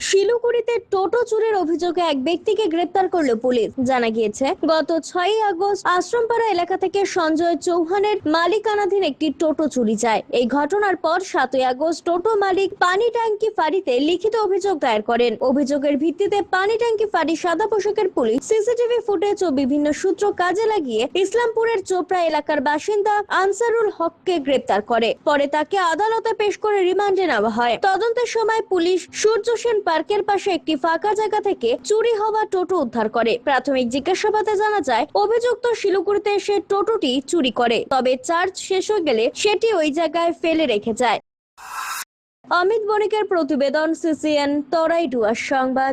শিলিগুড়িতে টোটো চুরির অভিযোগে এক ব্যক্তিকে গ্রেপ্তার করল পুলিশ। জানা গিয়েছে, গত ছয়ই আগস্ট আশ্রমপাড়া এলাকা থেকে সঞ্জয় চৌহানের মালিকানাধীন একটি টোটো চুরি যায়। এই ঘটনার পর সাতই আগস্ট টোটো মালিক পানি ট্যাঙ্কি ফাঁড়িতে লিখিত অভিযোগ দায়ের করেন। অভিযোগের ভিত্তিতে পানি ট্যাঙ্কি ফাঁড়ি, সাদা পোশাকের পুলিশ, সিসিটিভি ফুটেজ ও বিভিন্ন সূত্র কাজে লাগিয়ে ইসলামপুরের চোপড়া এলাকার বাসিন্দা আনসারুল হককে গ্রেপ্তার করে। পরে তাকে আদালতে পেশ করে রিমান্ডে নেওয়া হয়। তদন্তের সময় পুলিশ সূর্য সেন পার্কের পাশে একটি ফাঁকা জায়গা থেকে চুরি হওয়া টোটো উদ্ধার করে। প্রাথমিক জিজ্ঞাসাবাদে জানা যায়, অভিযুক্ত শিলিগুড়িতে এসে টোটোটি চুরি করে, তবে চার্জ শেষ হয়ে গেলে সেটি ওই জায়গায় ফেলে রেখে যায়। অমিত বণিকের প্রতিবেদন, সিসিএন, তরাই ডুয়ার সংবাদ।